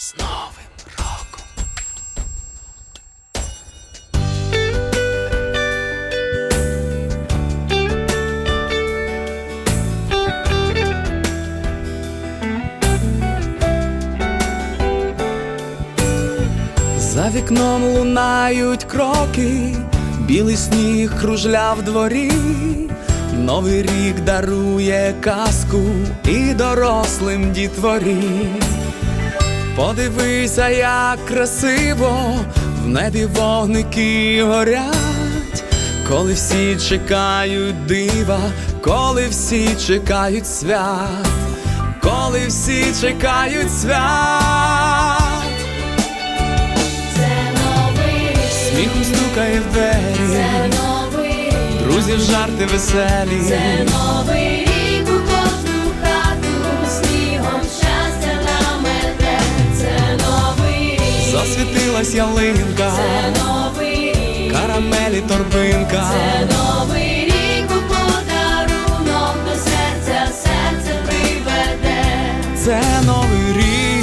З Новим роком. За вікном лунають кроки, білий сніг кружля в дворі, Новий рік дарує казку і дорослим дітворі. Подивися, як красиво в небі вогники горять, коли всі чекають дива, коли всі чекають свят, коли всі чекають свят. Це новий Сміхом стукає в двері, це новий друзів жарти веселі. це новий засвітилась ялинка, Це новий рік. карамелі торбинка, Це новий рік у подарунок до серця, серце приведе, Це новий рік.